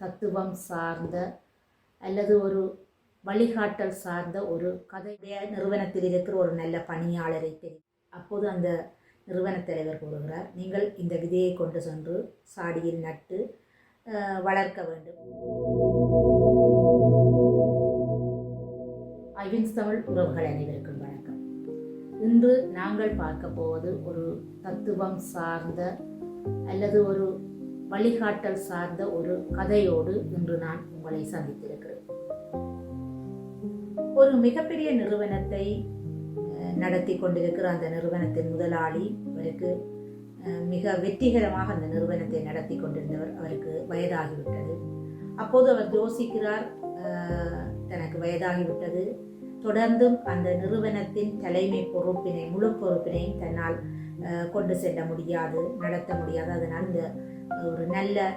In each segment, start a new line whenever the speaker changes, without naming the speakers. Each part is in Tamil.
தத்துவம் சார்ந்த அல்லது ஒரு வழிகாட்டல் சார்ந்த ஒரு கதையுடைய நிறுவனத்தில் இருக்கிற ஒரு நல்ல பணியாளரை தெரியும். அப்போது அந்த நிறுவன தலைவர் கூறுகிறார் நீங்கள் இந்த விதையை கொண்டு சென்று சாடியில் நட்டு வளர்க்க வேண்டும். ஐவின்ஸ் தமிழ் உறவுகள் அனைவருக்கும் வணக்கம். இன்று நாங்கள் பார்க்க போவது ஒரு தத்துவம் சார்ந்த அல்லது ஒரு வழிகாட்டல் சார்ந்த ஒரு கதையோடு இன்று நான் உங்களை சந்தித்திருக்கிறேன். ஒரு மிகப்பெரிய நிறுவனத்தை நடத்தி கொண்டிருக்கிற அந்த நிறுவனத்தின் முதலாளி அவருக்கு மிக வெற்றிகரமாக அந்த நிறுவனத்தை நடத்தி கொண்டிருந்தவர் அவருக்கு வயதாகிவிட்டது. அப்போது அவர் யோசிக்கிறார் தனக்கு வயதாகிவிட்டது. தொடர்ந்தும் அந்த நிறுவனத்தின் தலைமை பொறுப்பினை முழு பொறுப்பினையும் தன்னால் கொண்டு செல்ல முடியாது நடத்த முடியாது. அதனால் இந்த ஒரு நல்ல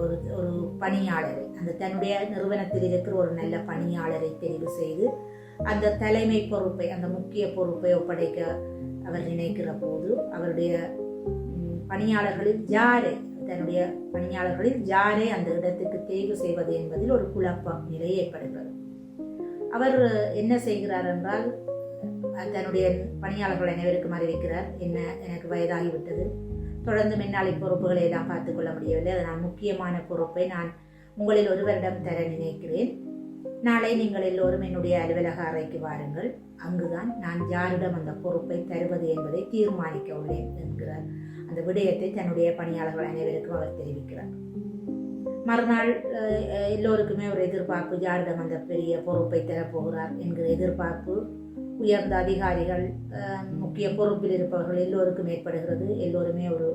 ஒரு ஒரு பணியாளரை அந்த தன்னுடைய நிறுவனத்தில் இருக்கிற ஒரு நல்ல பணியாளரை தெரிவு செய்து அந்த தலைமை பொறுப்பை அந்த முக்கிய பொறுப்பை ஒப்படைக்க அவர் நினைக்கிற போது அவருடைய பணியாளர்களில் யாரை தன்னுடைய பணியாளர்களில் யாரை அந்த இடத்துக்கு தேர்வு செய்வது என்பதில் ஒரு குழப்பம் நிலை ஏற்படுகிறது அவர் என்ன செய்கிறார் என்றால் தன்னுடைய பணியாளர்கள் அனைவருக்கும் அறிவிக்கிறார். என்ன எனக்கு வயதாகிவிட்டது. தொடர்ந்து என்னால் இப்பொறுப்புகளை எல்லாம் பார்த்துக் கொள்ள முடியவில்லை. அதனால் முக்கியமான பொறுப்பை நான் உங்களில் ஒருவரிடம் தர நினைக்கிறேன். நாளை நீங்கள் எல்லோரும் என்னுடைய அலுவலக அறைக்கு வாருங்கள். அங்குதான் நான் யாரிடம் அந்த பொறுப்பை தருவது என்பதை தீர்மானிக்க உள்ளேன் என்கிறார். அந்த விடயத்தை தன்னுடைய பணியாளர்கள் அனைவருக்கும் அவர் தெரிவிக்கிறார். மறுநாள் எல்லோருக்குமே ஒரு எதிர்பார்ப்பு யாரிடம் அந்த பெரிய பொறுப்பை தரப்போகிறார் என்கிற எதிர்பார்ப்பு உயர்ந்த அதிகாரிகள் முக்கிய பொறுப்பில் இருப்பவர்கள் எல்லோருக்கும் ஏற்படுகிறது. எல்லோருமே ஒரு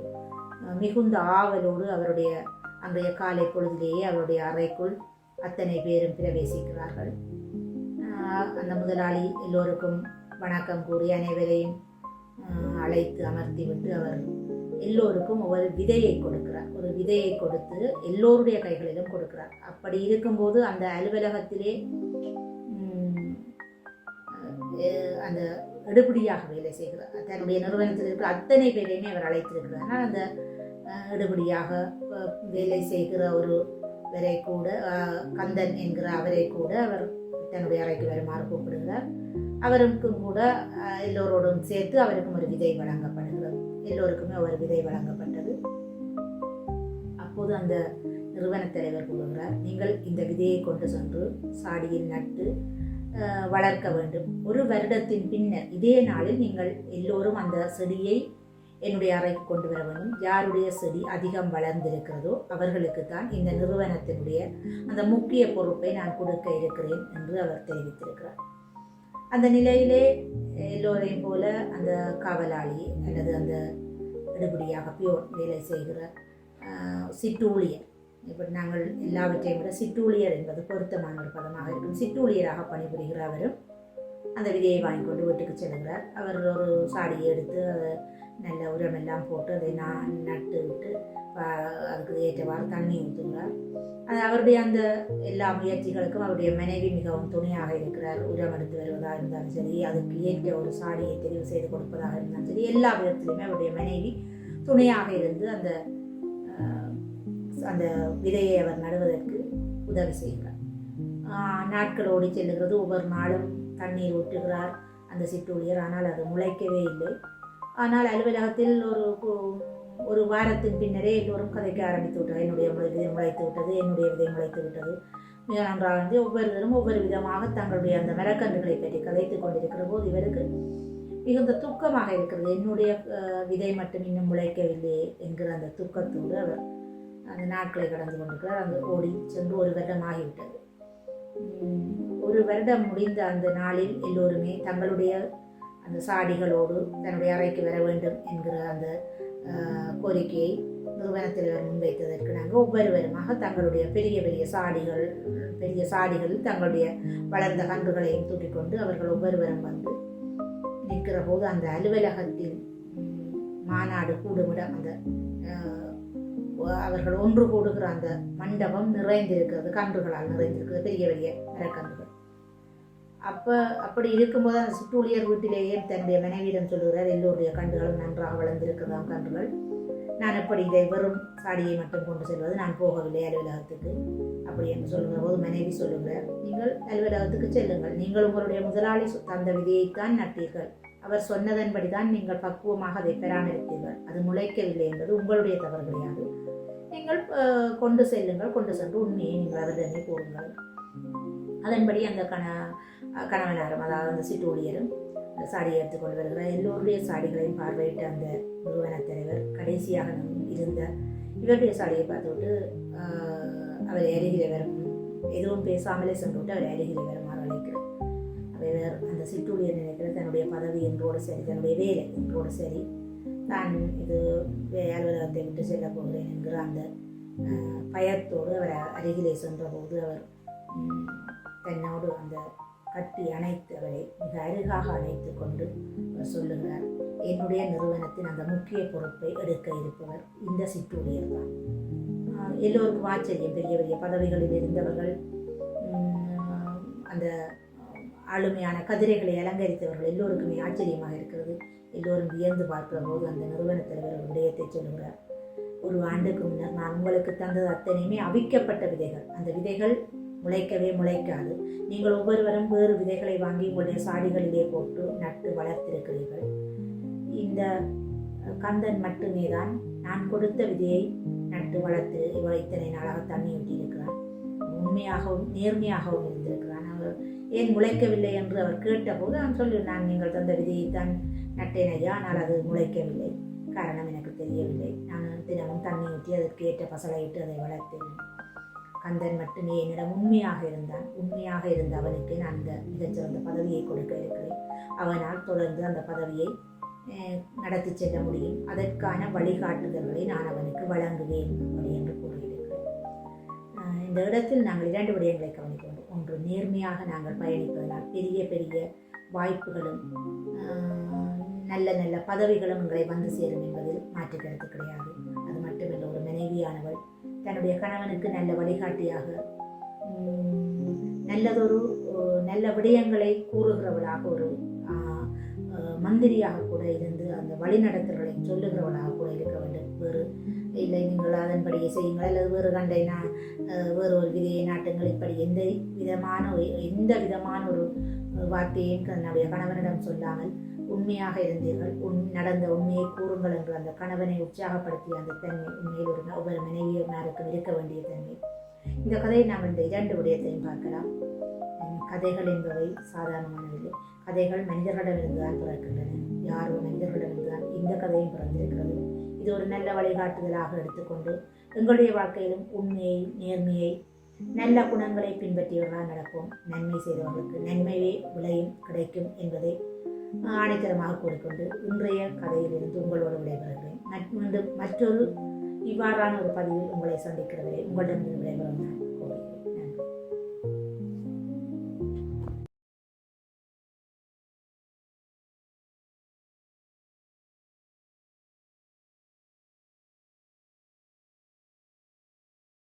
மிகுந்த ஆவலோடு அவருடைய அன்றைய காலை பொழுதிலேயே அவருடைய அறைக்குள் அத்தனை பேரும் பிரவேசிக்கிறார்கள். அந்த முதலாளி எல்லோருக்கும் வணக்கம் கூறி அனைவரையும் அழைத்து அமர்த்திவிட்டு அவர் எல்லோருக்கும் ஒரு விதையை கொடுக்கிறார். ஒரு விதையை கொடுத்து எல்லோருடைய கைகளிலும் கொடுக்கிறார். அப்படி இருக்கும்போது அந்த அலுவலகத்திலே அந்த எடுபடியாக வேலை செய்கிறார் தன்னுடைய நிறுவனத்தில் இருக்கிற அத்தனை பேரையுமே அவர் அழைத்திருக்கிறார். ஆனால் அந்த எடுபடியாக வேலை செய்கிற ஒரு வரை கூட கந்தன் என்கிற அவரை கூட அவர் தன்னுடைய அறைக்கு வருமாறு கூப்பிடுகிறார். அவருக்கும் கூட எல்லோரோடும் சேர்த்து அவருக்கும் ஒரு விதை வழங்கப்படுகிறது. எல்லோருக்குமே ஒரு விதை வழங்கப்பட்டது. அப்போது அந்த நிறுவன தலைவர் கூறுகிறார் நீங்கள் இந்த விதையை கொண்டு சென்று சாடியில் நட்டு வளர்க்க வேண்டும். ஒரு வருடத்தின் பின்னர் இதே நாளில் நீங்கள் எல்லோரும் அந்த செடியை என்னுடைய அறைக்கு கொண்டு வர வேண்டும். யாருடைய செடி அதிகம் வளர்ந்திருக்கிறதோ அவர்களுக்கு தான் இந்த நிறுவனத்தினுடைய அந்த முக்கிய பொறுப்பை நான் கொடுக்க இருக்கிறேன் என்று அவர் தெரிவித்திருக்கிறார். அந்த நிலையிலே எல்லோரையும் போல அந்த காவலாளி அல்லது அந்த எடுபடியாக பியோர் வேலை செய்கிற சிற்றூழியர் இப்படி நாங்கள் எல்லாவற்றையும் விட சிற்றூழியர் என்பது பொருத்தமான ஒரு பதமாக இருக்கும். சிற்றூழியராக பணிபுரிகிற அவரும் அந்த விதையை வாங்கி கொண்டு வீட்டுக்கு செல்கிறார். அவர் ஒரு சாடியை எடுத்து அதை நல்ல உரமெல்லாம் போட்டு அதை நான் நட்டு விட்டு அதுக்கு ஏற்றவாறு தண்ணி ஊற்றுகிறார். அது அவருடைய அந்த எல்லா முயற்சிகளுக்கும் அவருடைய மனைவி மிகவும் துணையாக இருக்கிறார். உரம் எடுத்து வருவதாக இருந்தாலும் சரி அதுக்கு ஏற்ற ஒரு சாடியை தெரிவு செய்து கொடுப்பதாக இருந்தாலும் சரி எல்லா விதத்திலுமே அவருடைய மனைவி துணையாக இருந்து அந்த அந்த விதையை அவர் நடுவதற்கு உதவி செய்கிறார். நாட்கள் ஓடி செல்லுகிறது. ஒவ்வொரு நாளும் தண்ணீர் ஊற்றுகிறார் அந்த சிற்றூழியர். ஆனால் அது முளைக்கவே இல்லை. ஆனால் அலுவலகத்தில் ஒரு ஒரு வாரத்தின் பின்னரே எல்லோரும் கதைக்க ஆரம்பித்து விட்டது என்னுடைய விதை முளைத்து விட்டது என்னுடைய விதை முளைத்து விட்டது. மிக நன்றாக இருந்து ஒவ்வொருவரும் ஒவ்வொரு விதமாக தங்களுடைய அந்த மரக்கன்றுகளை பற்றி கதைத்து கொண்டிருக்கிற போது இவருக்கு மிகுந்த துக்கமாக இருக்கிறது. என்னுடைய விதை மட்டும் இன்னும் முளைக்கவில்லை என்கிற அந்த துக்கத்தோடு அவர் அந்த நாட்களை கடந்து கொண்டிருக்கிறார். அங்கு ஓடி சென்று ஒரு வருடம் ஆகிவிட்டது ஒரு வருடம் முடிந்த அந்த நாளில் எல்லோருமே தங்களுடைய அந்த சாடிகளோடு தன்னுடைய அறைக்கு வர வேண்டும் என்கிற அந்த கோரிக்கையை நிறுவனத்தில் முன்வைத்ததற்கு நாங்கள் ஒவ்வொருவருமாக தங்களுடைய பெரிய பெரிய சாடிகள் பெரிய சாடிகளில் தங்களுடைய வளர்ந்த கன்றுகளையும் தூட்டிக்கொண்டு அவர்கள் ஒவ்வொருவரும் வந்து நிற்கிற போது அந்த அலுவலகத்தில் மாநாடு கூடுமிடம் அந்த அவர்கள் ஒன்று கூடுகிற அந்த மண்டபம் நிறைந்திருக்கிறது கன்றுகளால் நிறைந்திருக்கிறது பெரிய பெரிய மரக்கன்றுகள் அப்போ அப்படி இருக்கும்போது அந்த சிற்றூழியர் வீட்டிலேயே தன்னுடைய மனைவியிடம் சொல்லுகிறார் எல்லோருடைய கன்றுகளும் நன்றாக வளர்ந்திருக்கிறதாம் கன்றுகள். நான் எப்படி இதை வெறும் சாடியை மட்டும் கொண்டு செல்வது? நான் போகவில்லை அலுவலகத்துக்கு. அப்படி என்று சொல்கிற போது மனைவி சொல்லுகிறார் நீங்கள் அலுவலகத்துக்கு செல்லுங்கள். நீங்கள் உங்களுடைய முதலாளி தந்த விதையைத்தான் நட்டீர்கள். அவர் சொன்னதன்படி தான் நீங்கள் பக்குவமாக அதை பராமரித்தீர்கள் அது முளைக்கவில்லை என்பது உங்களுடைய தவறு கிடையாது. நீங்கள் கொண்டு செல்லுங்கள் கொண்டு சென்று உண்மையை நீங்கள் அவரிடமே கூறுங்கள் அதன்படி அந்த கண கணவனாரும் அதாவது அந்த சிட்டு ஊழியரும் அந்த சாடியை எடுத்துக்கொண்டு வருகிறார். எல்லோருடைய சாடிகளையும் பார்வையிட்ட அந்த நிறுவன தலைவர் கடைசியாக இருந்த இவருடைய சாடியை பார்த்துவிட்டு அவர் அவரை அருகிலே வரும் எதுவும் பேசாமலே சென்று அவர் அவரை அருகிலே வருமாறு அழைக்கிறார் அவர் அந்த சிற்றூழியர் நினைக்கிற தன்னுடைய பதவி என்றோடு சரி தன்னுடைய வேலை என்றோடு சரி. தான் இது அலுவலகத்தை விட்டு செல்ல போகிறேன் என்கிற அந்த பயத்தோடு அவர் அருகிலே சென்றபோது அவர் தன்னோடு அந்த கட்டி அணைத்து அவரை மிக அருகாக அணைத்து கொண்டு அவர் சொல்லுகிறார் என்னுடைய நிறுவனத்தின் அந்த முக்கிய பொறுப்பை எடுக்க இருப்பவர் இந்த சிற்றுடையர் தான் எல்லோருக்கும் ஆச்சரியம் பெரிய பெரிய பதவிகளில் இருந்தவர்கள் அந்த ஆளுமையான கதிரைகளை அலங்கரித்தவர்கள் எல்லோருக்குமே ஆச்சரியமாக இருக்கிறது. எல்லோரும் வியந்து பார்க்கிற போது அந்த நிறுவன தலைவர் விடயத்தை சொல்லுகிறார். ஒரு ஆண்டுக்கு முன்னர் நான் உங்களுக்கு தந்தது அத்தனையுமே அவிக்கப்பட்ட விதைகள். அந்த விதைகள் முளைக்கவே முளைக்காது. நீங்கள் ஒவ்வொருவரும் வேறு விதைகளை வாங்கி உங்களுடைய சாடிகளிலே போட்டு நட்டு வளர்த்திருக்கிறீர்கள். இந்த கந்தன் மட்டுமே தான் நான் கொடுத்த விதையை நட்டு வளர்த்து இவ இத்தனை நாளாக தண்ணி ஊட்டியிருக்கிறான் உண்மையாகவும் நேர்மையாகவும் இருந்திருக்கிறான். ஏன் முளைக்கவில்லை என்று அவர் கேட்டபோது நான் சொல்லி நான் நீங்கள் தந்த விதியை தான் நட்டேன் ஐயா ஆனால் அது முளைக்கவில்லை. காரணம் எனக்கு தெரியவில்லை. நான் தினமும் தண்ணி ஊற்றி அதற்கு ஏற்ற பசலையிட்டு அதை வளர்த்தேன். கந்தன் மட்டுமே என்னிடம் உண்மையாக இருந்தான். உண்மையாக இருந்த அவனுக்கு நான் அந்த மிகச்சிறந்த பதவியை கொடுக்க இருக்கிறேன். அவனால் தொடர்ந்து அந்த பதவியை நடத்தி செல்ல முடியும். அதற்கான வழிகாட்டுதல்களை நான் அவனுக்கு வழங்குவேன் அப்படி என்று கூறியிருக்கிறேன் இந்த இடத்தில் நாங்கள் இரண்டு விடயங்களை கவனி நேர்மையாக நாங்கள் பயணிப்பதனால் பெரிய பெரிய வாய்ப்புகளும் நல்ல நல்ல பதவிகளும் எங்களை வந்து சேரும் என்பதில் மாற்று கருத்து கிடையாது. அது மட்டுமல்ல ஒரு மனைவியானவள் தன்னுடைய கணவனுக்கு நல்ல வழிகாட்டியாக நல்லதொரு நல்ல விடயங்களை கூறுகிறவளாக ஒரு மந்திரியாக கூட இருந்து அந்த வழிநடத்தல்களை சொல்லுகிறவளாக கூட இருக்க வேண்டும். வேறு அதன்படியே செய்யுங்கள். அல்லது வேறு கண்டை நான் வேறு ஒரு விதையை நாட்டுங்கள் இப்படி எந்த விதமான ஒரு- எந்த விதமான ஒரு வார்த்தையும் தன்னுடைய கணவனிடம் சொல்லாமல் உண்மையாக இருந்தீர்கள். உண் நடந்த உண்மையை கூறுங்கள் என்று அந்த கணவனை உற்சாகப்படுத்திய அந்த தன்மை உண்மையில் ஒரு ஒவ்வொரு மனைவியமாருக்கும் இருக்க வேண்டிய தன்மை. இந்த கதையை நாம் இந்த இரண்டு விடயத்தையும் பார்க்கலாம். கதைகள் என்பவை சாதாரணமானதில்லை கதைகள் மனிதர்களிடமிருந்து தான் பிறக்கின்றன. யாரோ மனிதர்களிடமிருந்து தான் இந்த கதையும் பிறந்திருக்கிறது? இது ஒரு நல்ல வழிகாட்டுதலாக எடுத்துக்கொண்டு எங்களுடைய வாழ்க்கையிலும் உண்மையை நேர்மையை நல்ல குணங்களை பின்பற்றியவர்களாக நடப்போம். நன்மை செய்தவர்களுக்கு நன்மையே விளையும் கிடைக்கும் என்பதை ஆணைத்தரமாக கூறிக்கொண்டு இன்றைய கதையிலிருந்து உங்களோடு விடைபெறுகிறேன். மீண்டும் மற்றொரு இவ்வாறான ஒரு பதிவில் உங்களை சந்திக்கிறவரை உங்களிடமிருந்து விடைபெறும் நான்